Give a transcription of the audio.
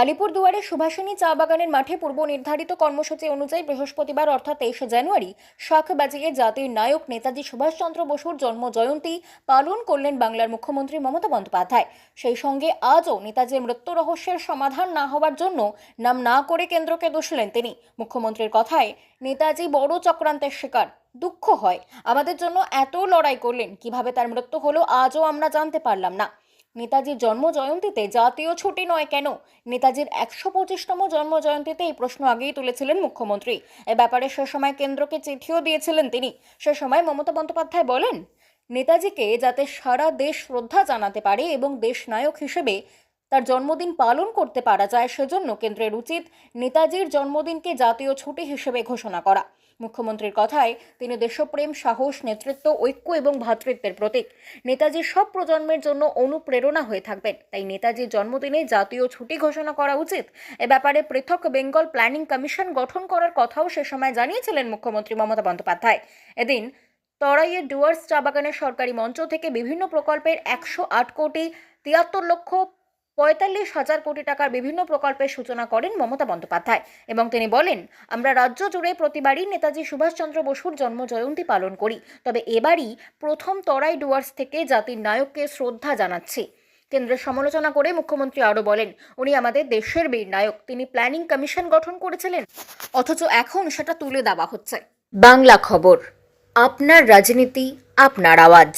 আলিপুরদুয়ারের সুভাষিনী চা বাগানের মাঠে পূর্ব নির্ধারিত কর্মসূচি অনুযায়ী বৃহস্পতিবার অর্থাৎ তেইশে জানুয়ারি শাখ বাজিয়ে জাতির নায়ক নেতাজি সুভাষচন্দ্র বসুর জন্ম জয়ন্তী পালন করলেন বাংলার মুখ্যমন্ত্রী মমতা বন্দ্যোপাধ্যায়। সেই সঙ্গে আজও নেতাজির মৃত্যু রহস্যের সমাধান না হওয়ার জন্য নাম না করে কেন্দ্রকে দোষলেন তিনি। মুখ্যমন্ত্রীর কথায়, নেতাজি বড় চক্রান্তের শিকার, দুঃখ হয়। আমাদের জন্য এত লড়াই করলেন, কীভাবে তার মৃত্যু হলো আজও আমরা জানতে পারলাম না। নেতাজির জন্ম জয়ন্তীতে জাতীয় ছুটি নয় কেন? নেতাজির একশো পঁচিশতম জন্ম জয়ন্তীতে এই প্রশ্ন আগেই তুলেছিলেন মুখ্যমন্ত্রী। এ ব্যাপারে সে সময় কেন্দ্রকে চিঠিও দিয়েছিলেন তিনি। সে সময় মমতা বন্দ্যোপাধ্যায় বলেন, নেতাজিকে যাতে সারা দেশ শ্রদ্ধা জানাতে পারে এবং দেশ নায়ক হিসেবে তার জন্মদিন পালন করতে পারা যায় সেজন্য কেন্দ্রের উচিত নেতাজির জন্মদিনকে জাতীয় ছুটি হিসেবে ঘোষণা করা। মুখ্যমন্ত্রীর কথায় তিনি দেশপ্রেম, সাহস, নেতৃত্ব, ঐক্য এবং ভ্রাতৃত্বের প্রতীক। নেতাজির সব প্রজন্মের জন্য অনুপ্রেরণা হয়ে থাকবেন। তাই নেতাজির জন্মদিনে জাতীয় ছুটি ঘোষণা করা উচিত। এ ব্যাপারে পৃথক বেঙ্গল প্ল্যানিং কমিশন গঠন করার কথাও সে সময় জানিয়েছিলেন মুখ্যমন্ত্রী মমতা বন্দ্যোপাধ্যায়। এদিন তরাইয়ের ডুয়ার্স চা বাগানের সরকারি মঞ্চ থেকে বিভিন্ন প্রকল্পের একশো আট কোটি, তিয়াত্তর লক্ষ পঁয়তাল্লিশ হাজার কোটি টাকার বিভিন্ন প্রকল্পের সূচনা করেন মমতা বন্দ্যোপাধ্যায়। এবং তিনি বলেন, আমরা রাজ্য জুড়ে প্রতিবারই নেতাজি সুভাষচন্দ্র বসুর জন্ম জয়ন্তী পালন করি, তবে এবারই প্রথম তরাই ডুয়ার্স থেকে জাতির নায়ককে শ্রদ্ধা জানাচ্ছি। কেন্দ্রের সমালোচনা করে মুখ্যমন্ত্রী আরও বলেন, উনি আমাদের দেশের বীর নায়ক, তিনি প্ল্যানিং কমিশন গঠন করেছিলেন, অথচ এখন সেটা তুলে দেওয়া হচ্ছে। বাংলা খবর, আপনার রাজনীতি, আপনার আওয়াজ।